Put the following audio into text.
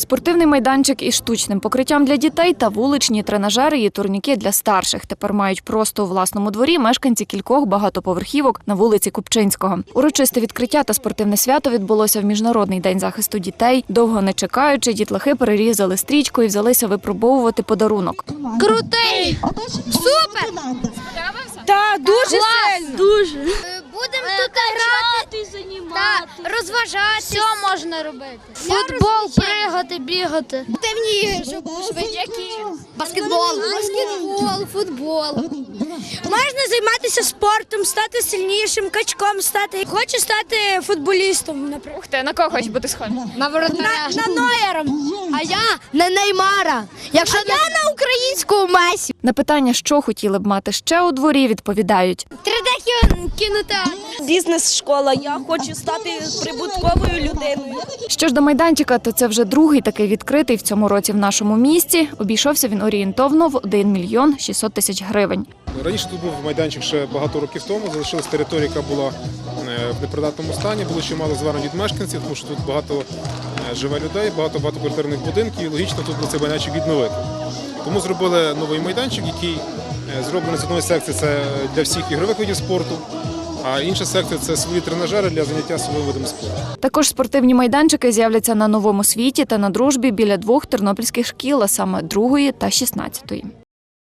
Спортивний майданчик із штучним покриттям для дітей та вуличні тренажери і турніки для старших тепер мають просто у власному дворі мешканці кількох багатоповерхівок на вулиці Купчинського. Урочисте відкриття та спортивне свято відбулося в міжнародний день захисту дітей. Довго не чекаючи, дітлахи перерізали стрічку і взялися випробовувати подарунок. Крутий! Супер! Та дуже сильно. Дуже. Будемо тут грати та розважатися. Все можна робити. Футбол, пригати, бігати. Активні швидяки. Баскетбол. Баскетбол, футбол. Можна займатися спортом, стати сильнішим, качком стати. Хочу стати футболістом, наприклад. Ти на кого хочеш бути схожим? На воротаря. На Нойером. А я на Неймара. Якщо я на українську Месі. На питання, що хотіли б мати ще у дворі, відповідають. 3D кінотеатр. Бізнес-школа. Я хочу стати прибутковою людиною. Що ж до майданчика, то це вже другий такий відкритий в цьому році в нашому місті. Обійшовся він орієнтовно в 1 мільйон 600 тисяч гривень. Раніше тут був майданчик ще багато років тому. Залишилась територія, яка була е, в непридатному стані. Було чимало звернень від мешканців, тому що тут багато е, живе людей, багато багатоквартирних будинків. І логічно тут цей майданчик відновити. Тому зробили новий майданчик, який е, зроблений з одної секції це для всіх ігрових видів спорту, а інша секція це свої тренажери для заняття своїм видом спорту. Також спортивні майданчики з'являться на новому світі та на дружбі біля двох тернопільських шкіл, а саме другої та шістнадцятої.